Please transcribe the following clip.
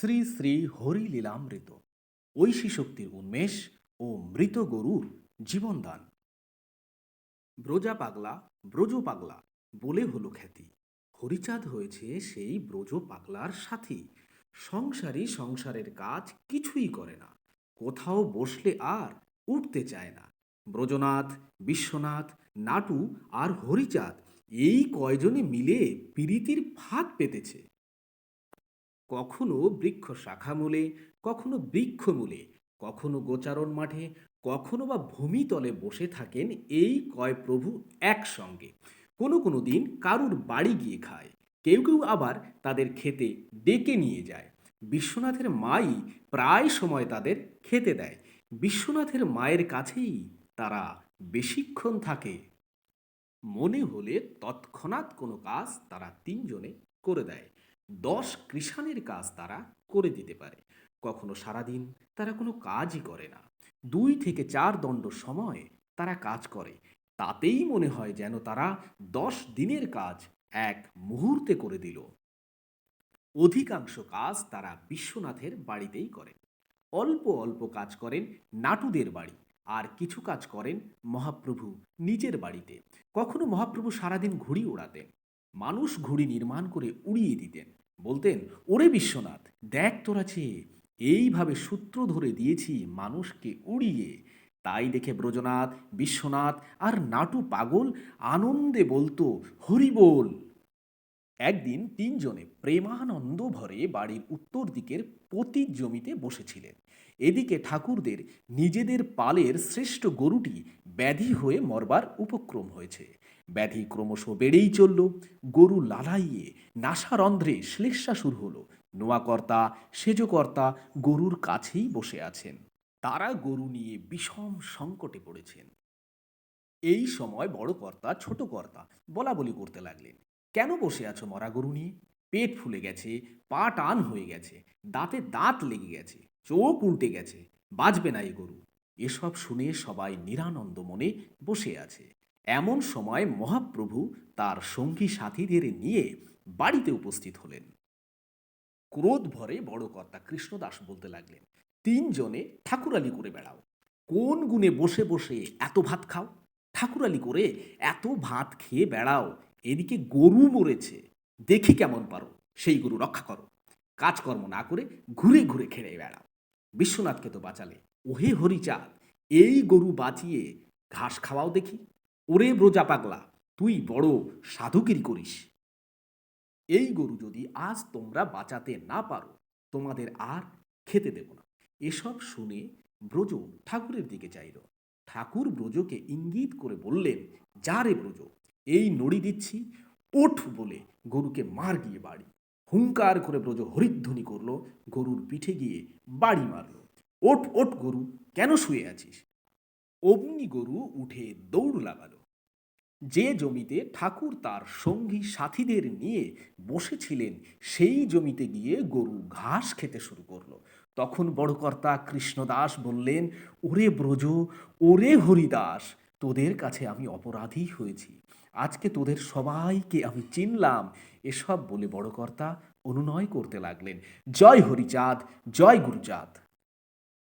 শ্রী শ্রী হরিলীলামৃত ঐশী শক্তির উন্মেষ ও মৃত গরুর জীবনদান। ব্রজা পাগলা, ব্রজ পাগলা বলে হলো খ্যাতি। হরিচাঁদ হয়েছে সেই ব্রজ পাগলার সাথী। সংসারী সংসারের কাজ কিছুই করে না। কোথাও বসলে আর উঠতে চায় না। ব্রজনাথ, বিশ্বনাথ, নাটু আর হরিচাঁদ এই কয়জনে মিলে পিরিতির ফাঁদ পেতেছে। কখনো বৃক্ষ শাখামূলে কখনো বৃক্ষমূলে, কখনো গোচারণ মাঠে, কখনো বা ভূমিতলে বসে থাকেন এই কয় প্রভু একসঙ্গে। কোনো কোনো দিন কারুর বাড়ি গিয়ে খায়, কেউ কেউ আবার তাদের খেতে ডেকে নিয়ে যায়। বিশ্বনাথের মাই প্রায় সময় তাদের খেতে দেয়। বিশ্বনাথের মায়ের কাছেই তারা বেশিক্ষণ থাকে। মনে হলে তৎক্ষণাৎ কোনো কাজ তারা তিনজনে করে দেয়। দশ কৃষাণের কাজ তারা করে দিতে পারে। কখনো সারাদিন তারা কোনো কাজই করে না। দুই থেকে চার দণ্ড সময় তারা কাজ করে। তাতেই মনে হয় যেন তারা দশ দিনের কাজ এক মুহূর্তে করে দিল। অধিকাংশ কাজ তারা বিশ্বনাথের বাড়িতেই করেন। অল্প অল্প কাজ করেন নাটুদের বাড়ি, আর কিছু কাজ করেন মহাপ্রভু নিজের বাড়িতে। কখনো মহাপ্রভু সারাদিন ঘুড়ি ওড়াতেন। মানুষ ঘুড়ি নির্মাণ করে উড়িয়ে দিতেন। বলতেন, ওরে বিশ্বনাথ, দেখ তোরা চেয়ে এইভাবে সূত্র ধরে দিয়েছি মানুষকে উড়িয়ে। তাই দেখে ব্রজনাথ, বিশ্বনাথ আর নাটু পাগল আনন্দে বলতো, হরি বল। একদিন তিনজনে প্রেমানন্দ ভরে বাড়ির উত্তর দিকের পতির জমিতে বসেছিলেন। এদিকে ঠাকুরদের নিজেদের পালের শ্রেষ্ঠ গরুটি ব্যাধি হয়ে মরবার উপক্রম হয়েছে। ব্যাধি ক্রমশ বেড়েই চলল। গরু লালাইয়ে নাসারন্ধ্রে শ্লেষা শুরু হলো। নোয়াকর্তা, সেজকর্তা গরুর কাছেই বসে আছেন। তারা গরু নিয়ে বিষম সংকটে পড়েছেন। এই সময় বড় কর্তা ছোট কর্তা বলা বলি করতে লাগলেন। কেন বসে আছো মরা গরু নিয়ে? পেট ফুলে গেছে, পা টান হয়ে গেছে, দাঁতে দাঁত লেগে গেছে, চোখ উল্টে গেছে, বাজবে না এই গরু। এসব শুনে সবাই নিরানন্দ মনে বসে আছে। এমন সময় মহাপ্রভু তার সঙ্গী সাথীদের নিয়ে বাড়িতে উপস্থিত হলেন। ক্রোধ ভরে বড় কর্তা কৃষ্ণদাস বলতে লাগলেন, তিনজনে ঠাকুরালি করে বেড়াও। কোন গুণে বসে বসে এত ভাত খাও? ঠাকুরালি করে এত ভাত খেয়ে বেড়াও এদিকে গরু মরেছে, দেখি কেমন পারো। সেই গরু রক্ষা করো। কাজকর্ম না করে ঘুরে ঘুরে খেড়ে বেড়াও। বিশ্বনাথকে তো বাঁচালে। ওহে হরিচাঁদ, এই গরু বাঁচিয়ে ঘাস খাওয়াও দেখি। ওরে ব্রজা পাগলা, তুই বড় সাধুগিরি করিস। এই গরু যদি আজ তোমরা বাঁচাতে না পারো, তোমাদের আর খেতে দেব না। এসব শুনে ব্রজ ঠাকুরের দিকে চাইল। ঠাকুর ব্রজকে ইঙ্গিত করে বললেন, যা রে ব্রজ এই নড়ি দিচ্ছি, ওঠ বলে গরুকে মার গিয়ে বাড়ি। হুঙ্কার করে ব্রজ হরিধ্বনি করল, গরুর পিঠে গিয়ে বাড়ি মারলো। ওঠ ওঠ গরু, কেন শুয়ে আছিস? অগ্নি গরু উঠে দৌড় লাগালো। যে জমিতে ঠাকুর তার সঙ্গী সাথীদের নিয়ে বসেছিলেন, সেই জমিতে গিয়ে গরু ঘাস খেতে শুরু করল। তখন বড়কর্তা কৃষ্ণদাস বললেন, ওরে ব্রজ, ওরে হরিদাস, তোদের কাছে আমি অপরাধী হয়েছি। আজকে তোদের সবাইকে আমি চিনলাম। এসব বলে বড়কর্তা অনুনয় করতে লাগলেন। জয় হরিচাঁদ, জয় গুরুচাঁদ।